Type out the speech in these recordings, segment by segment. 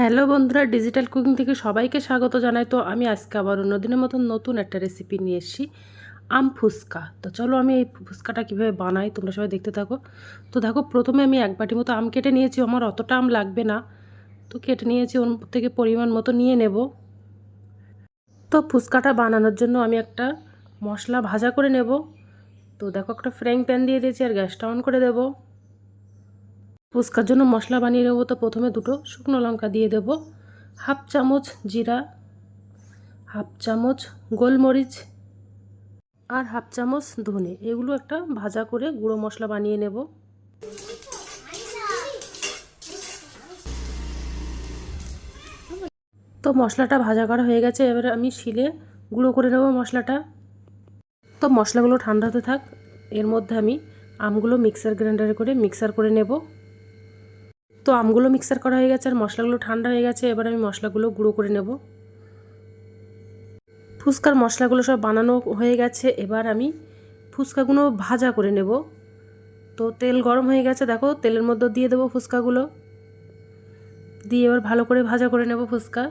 Hello বন্ধুরা, digital cooking থেকে সবাইকে স্বাগত জানাই। তো আমি আজকে আবার অন্যদিনের মতন নতুন একটা রেসিপি নিয়ে এসেছি, আম ফুচকা। তো চলো আমি এই ফুচকাটা কীভাবে বানাই তোমরা সবাই দেখতে থাকো। তো দেখো, প্রথমে আমি এক বাটি মতো আম কেটে নিয়েছি, আমার অতটা আম লাগবে না। তো কেটে নিয়েছি, ওর থেকে পরিমাণ মতো নিয়ে নেব। তো ফুচকাটা বানানোর জন্য আমি একটা মশলা ভাজা করে নেব। তো দেখো, একটা ফ্রাইং প্যান দিয়ে দিয়েছি আর গ্যাসটা অন করে দেবো। ফুচকার জন্য মশলা বানিয়ে নেব তো প্রথমে দুটো শুকনো লঙ্কা দিয়ে দেব। হাফ চামচ জিরা, হাফ চামচ গোলমরিচ আর হাফ চামচ ধনে। এগুলো একটা ভাজা করে গুঁড়ো মশলা বানিয়ে নেব। তো মশলাটা ভাজা করা হয়ে গেছে, এবারে আমি শিলে গুঁড়ো করে নেব মশলাটা। তো মশলাগুলো ঠান্ডা হতে থাক, এর মধ্যে আমি আমগুলো মিক্সার গ্রাইন্ডারে করে মিক্সার করে নেব। তো আমগুলো মিক্সার করা হয়ে গেছে আর মশলাগুলো ঠান্ডা হয়ে গেছে, এবার আমি মশলাগুলো গুঁড়ো করে নেব। ফুচকার মশলাগুলো সব বানানো হয়ে গেছে, এবার আমি ফুচকাগুলো ভাজা করে নেব। তো তেল গরম হয়ে গেছে, দেখো তেলের মধ্যে দিয়ে দেবো ফুচকাগুলো। দিয়ে এবার ভালো করে ভাজা করে নেব ফুচকা।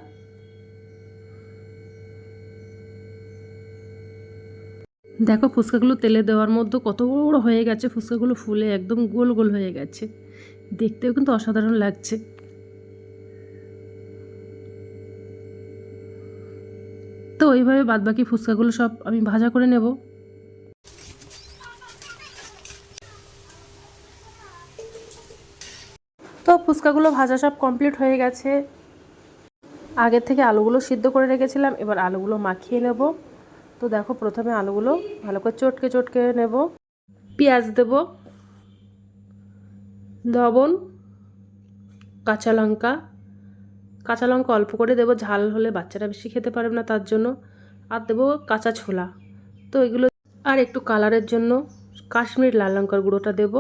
দেখো ফুচকাগুলো তেলে দেওয়ার মধ্যে কত বড় হয়ে গেছে, ফুচকাগুলো ফুলে একদম গোল গোল হয়ে গেছে। দেখতেও কিন্তু অসাধারণ লাগছে। তো ওইভাবে বাদবাকি ফুচকাগুলো সব আমি ভাজা করে নেব। তো ফুচকাগুলো ভাজা সব কমপ্লিট হয়ে গেছে। আগের থেকে আলুগুলো সিদ্ধ করে রেখেছিলাম, এবার আলুগুলো মাখিয়ে নেব। তো দেখো প্রথমে আলুগুলো ভালো করে চটকে চটকে নেব। পেঁয়াজ দেব। লবণ, কাঁচা লঙ্কা। কাঁচা লঙ্কা অল্প করে দেবো, ঝাল হলে বাচ্চারা বেশি খেতে পারবে না তার জন্য। আর দেবো কাঁচা ছোলা। তো এগুলো আর একটু কালারের জন্য কাশ্মীর লাল লঙ্কার গুঁড়োটা দেবো।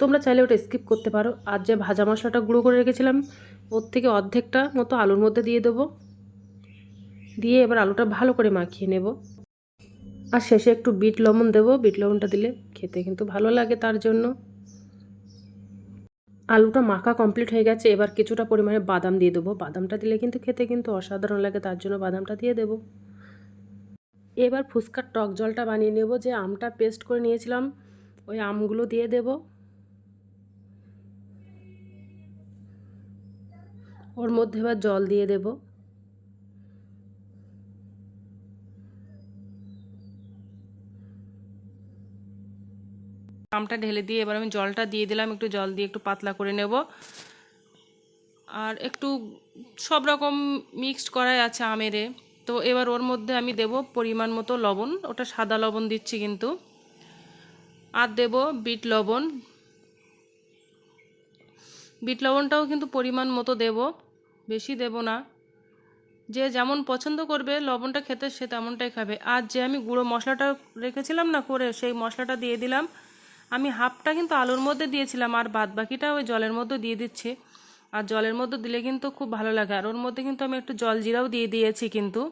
তোমরা চাইলে ওটা স্কিপ করতে পারো। আর যে ভাজা মশলাটা গুঁড়ো করে রেখেছিলাম, ওর থেকে অর্ধেকটা মতো আলুর মধ্যে দিয়ে দেবো। দিয়ে এবার আলুটা ভালো করে মাখিয়ে নেব। আর শেষে একটু বিট লবণ দেবো। বিট লবণটা দিলে খেতে কিন্তু ভালো লাগে তার জন্য। আলুটা মাখা কমপ্লিট হয়ে গেছে, এবার কিছুটা পরিমাণে বাদাম দিয়ে দেবো। বাদামটা দিলে কিন্তু খেতে কিন্তু অসাধারণ লাগে, তার জন্য বাদামটা দিয়ে দেবো। এবার ফুচকার টক জলটা বানিয়ে নেব, যে আমটা পেস্ট করে নিয়েছিলাম, ওই আমগুলো দিয়ে দেব। ওর মধ্যে এবার জল দিয়ে দেবো। আমটা ঢেলে দিয়ে এবার আমি জলটা দিয়ে দিলাম, একটু জল দিয়ে একটু পাতলা করে নেব। আর একটু সব রকম মিক্সড করাই আছে আমেরে। তো এবার ওর মধ্যে আমি দেব পরিমাণ মতো লবণ, ওটা সাদা লবণ দিচ্ছি কিন্তু। আর দেব বিট লবণ। বিট লবণটাও কিন্তু পরিমাণ মতো দেব, বেশি দেব না। যে যেমন পছন্দ করবে, লবণটা খেতে সে তেমনটাই খাবে। আর যে আমি গুঁড়ো মশলাটা রেখেছিলাম না করে, সেই মশলাটা দিয়ে দিলাম। আমি হাফটা কিন্তু আলুর মধ্যে দিয়েছিলাম, আর বাদ বাকিটা ওই জলের মধ্যে দিয়ে দিচ্ছি। আর জলের মধ্যে দিলে কিন্তু খুব ভালো লাগে। আর ওর মধ্যে কিন্তু আমি একটু জল জিরাও দিয়ে দিয়েছি কিন্তু।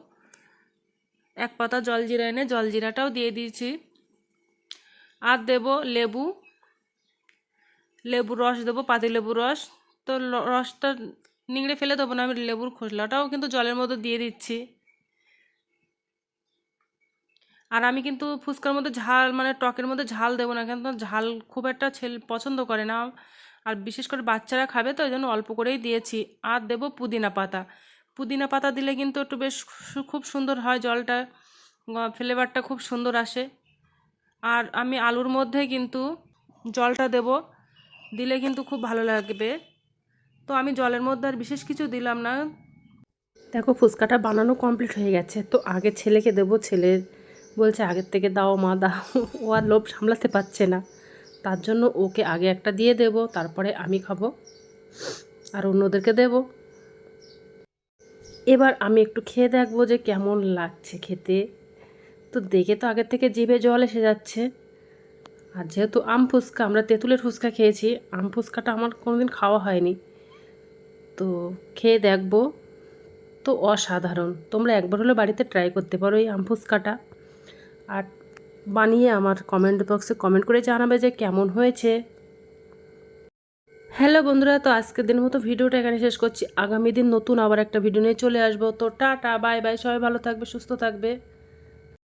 এক পাতা জল জিরা এনে জল জিরাটাও দিয়ে দিয়েছি। আর দেব লেবু। লেবুর রস দেবো, পাতি লেবুর রস। তো রসটা নিংড়ে ফেলে দেবো না, আমি লেবুর খোসলাটাও কিন্তু জলের মধ্যে দিয়ে দিচ্ছি। আর আমি কিন্তু ফুচকার মধ্যে ঝাল মানে টকের মধ্যে ঝাল দেবো না কিন্তু ঝাল খুব একটা ছেলে পছন্দ করে না। আর বিশেষ করে বাচ্চারা খাবে তো ওই জন্য অল্প করেই দিয়েছি। আর দেব পুদিনা পাতা। পুদিনা পাতা দিলে কিন্তু একটু বেশ খুব সুন্দর হয় জলটা ফ্লেভারটা খুব সুন্দর আসে। আর আমি আলুর মধ্যে কিন্তু জলটা দেব, দিলে কিন্তু খুব ভালো লাগবে। তো আমি জলের মধ্যে আর বিশেষ কিছু দিলাম না। দেখো ফুচকাটা বানানো কমপ্লিট হয়ে গেছে। তো আগে ছেলেকে দেবো, ছেলের বলছে, আগের থেকে দাও মা, দাও। ও আর লোভ সামলাতে পারছে না। তার জন্য ওকে আগে একটা দিয়ে দেব, তারপরে আমি খাব আর অন্যদেরকে দেব। এবার আমি একটু খেয়ে দেখব যে কেমন লাগছে খেতে। তো দেখে তো আগের থেকে জিভে জল এসে যাচ্ছে। আর যেহেতু আম ফুচকা, আমরা তেঁতুলের ফুচকা খেয়েছি, আম ফুচকাটা আমার কোনোদিন খাওয়া হয়নি। তো খেয়ে দেখব। তো অসাধারণ। তোমরা একবার হলে বাড়িতে ট্রাই করতে পারো এই আম ফুচকাটা। আর বানিয়ে আমার কমেন্ট বক্সে কমেন্ট করে জানাবে যে কেমন হয়েছে। হ্যালো বন্ধুরা, তো আজকের দিন মতো ভিডিওটা এখানে শেষ করছি। আগামী দিন নতুন আবার একটা ভিডিও নিয়ে চলে আসব। তো টাটা বাই বাই সবাই ভালো থাকবে, সুস্থ থাকবে।